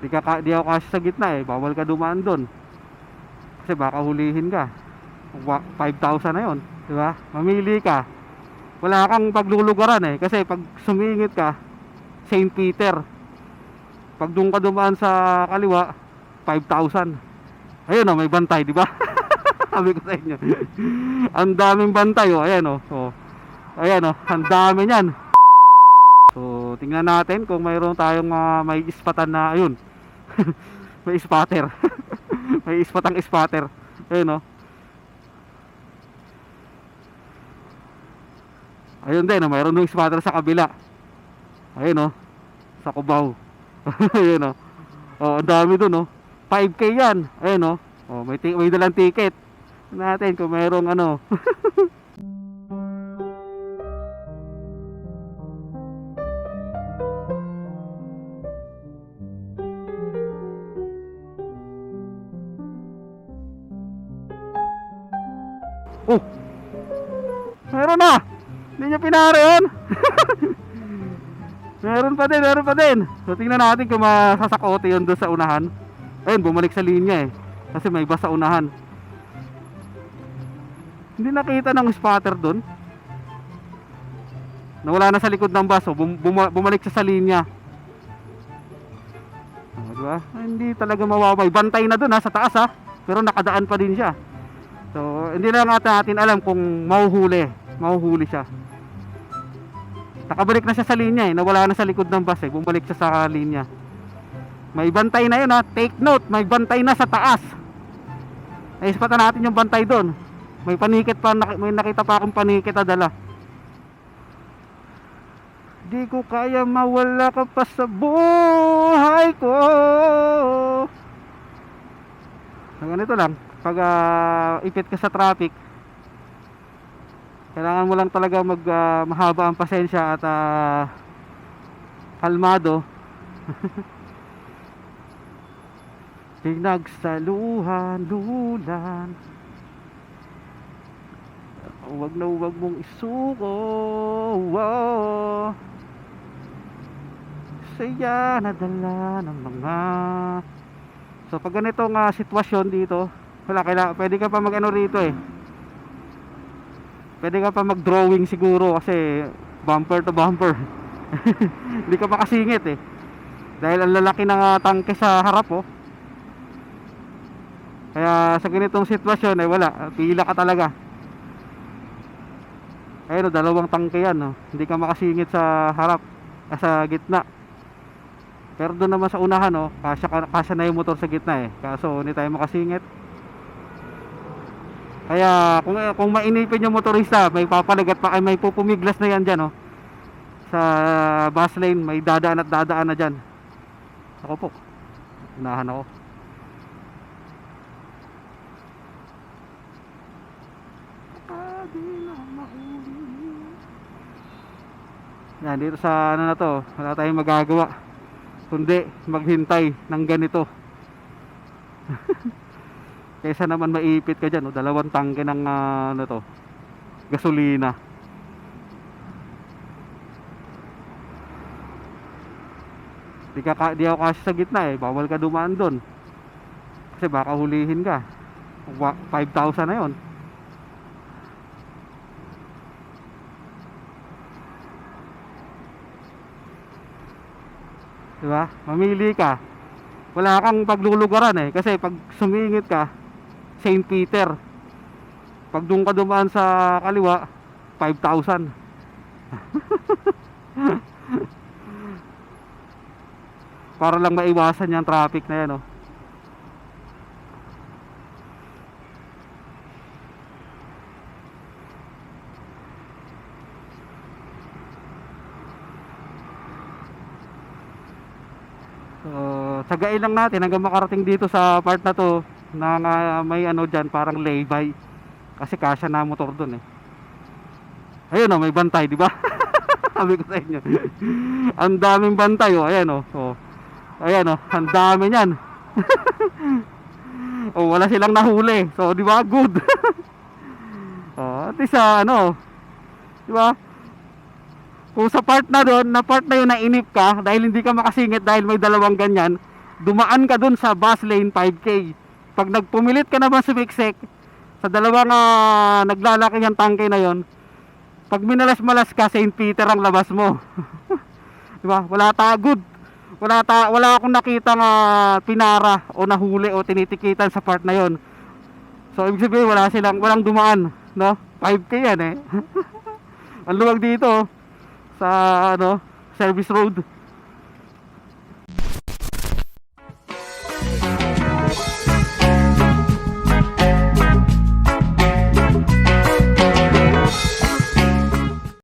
Di, ka, di ako kasi sa gitna eh. Bawal ka dumaan doon. Kasi baka hulihin ka. Wa- 5,000 na yon, di ba? Mamili ka. Wala kang paglulugaran eh. Kasi pag sumingit ka, St. Peter. Pag doon ka dumaan sa kaliwa, 5,000. Ayun oh, may bantay, di ba? Sabi ko sa inyo. ang daming bantay oh, ayan oh. oh. Ayan oh, ang dami niyan. So, tingnan natin kung mayroon tayong ah, may ispatan na ayun. may spatter. may ispatang spatter. Ayun oh. Ayun din, oh, mayroon dong spatter sa kabila. Ayun oh. Sa Cubao. Ayun oh. Oh, ang dami doon oh. 5k yan. Ayun oh. Oh, may may dalang ticket. Natin kung mayroong ano. Oh! Meron na! Hindi niya pinari yun! meron pa din, meron pa din! So tingnan natin kung masasakote yun doon sa unahan. Ayun, bumalik sa linya eh. Kasi may iba sa unahan. Hindi nakita ng spotter doon. Nawala na sa likod ng bus, oh. Bum- buma- bumalik siya sa linya. Oh, di ba? Hindi talaga mawaway. Bantay na doon ha, sa taas ha. Pero nakadaan pa din siya. Hindi na nga natin alam kung mahuhuli. Mahuhuli siya. Nakabalik na siya sa linya eh. Nawala na sa likod ng bus eh. Bumalik siya sa linya. May bantay na yun ha. Take note, may bantay na sa taas. Naispatan natin yung bantay doon. May panikit pa, may nakita pa akong panikit na dala. Di ko kaya mawala ka pa sa buhay ko. So, ganito lang. Pag ah, ipit ka sa traffic, kailangan mo lang talaga mag ah, mahaba ang pasensya at ah, kalmado. Pinagsaluhan, lulan Huwag na huwag mong isuko wow. Saya na dala ng mga So pag ganitong ah, sitwasyon dito Wala kailangan, pwede ka pa mag ano rito eh Pwede ka pa mag drawing siguro Kasi bumper to bumper Hindi ka makasingit eh Dahil ang lalaki ng ah, tangke sa harap oh kaya sa ganitong sitwasyon ay wala, pila ka talaga. Ayun, oh, dalawang tangke yan, no? hindi ka makasingit sa harap, ah, sa gitna. Pero doon naman sa unahan, no? kasya, ka- kasya na yung motor sa gitna eh. Kaso hindi tayo makasingit. Kaya kung kung mainipin yung motorista, may papalagat pa ay may pupumiglas na yan diyan, no? Sa bus lane, may dadaan at dadaan na diyan. Ako po. Unahan ako. Yan, dito sa ano na to, wala tayong magagawa. Kundi maghintay ng ganito. Kaysa naman maipit ka dyan, oh, dalawang tangke ng ah, ano to, gasolina. Di, ka, di ako kasi sa gitna eh, bawal ka dumaan doon. Kasi baka hulihin ka. Wa- 5,000 na yon. Di ba? Mamili ka. Wala kang paglulugaran eh. Kasi pag sumingit ka, St. Peter. Pag doon ka dumaan sa kaliwa, 5,000. Para lang maiwasan yung traffic na yan, oh. So, tsagain lang natin hanggang makarating dito sa part na to na nga may ano dyan, parang lay-by. Kasi kasya na motor dun eh. Ayun oh, may bantay, di ba? Sabi ko sa inyo. ang daming bantay oh, ayan oh. oh. Ayan oh, ang dami niyan. oh, wala silang nahuli. So, di ba? Good. oh, at ah, ano, di ba? Kung sa part na doon, na part na yun na inip ka dahil hindi ka makasingit dahil may dalawang ganyan, dumaan ka dun sa bus lane 5K. Pag nagpumilit ka naman sumiksik, sa dalawang uh, naglalakihang tangke na yon, pag minalas-malas ka, St. Peter ang labas mo. Di ba? Wala tagod. Wala ta wala akong nakita nga pinara o nahuli o tinitikitan sa part na yon. So ibig sabihin wala silang walang dumaan, no? 5k yan eh. ang luwag dito sa ano, service road.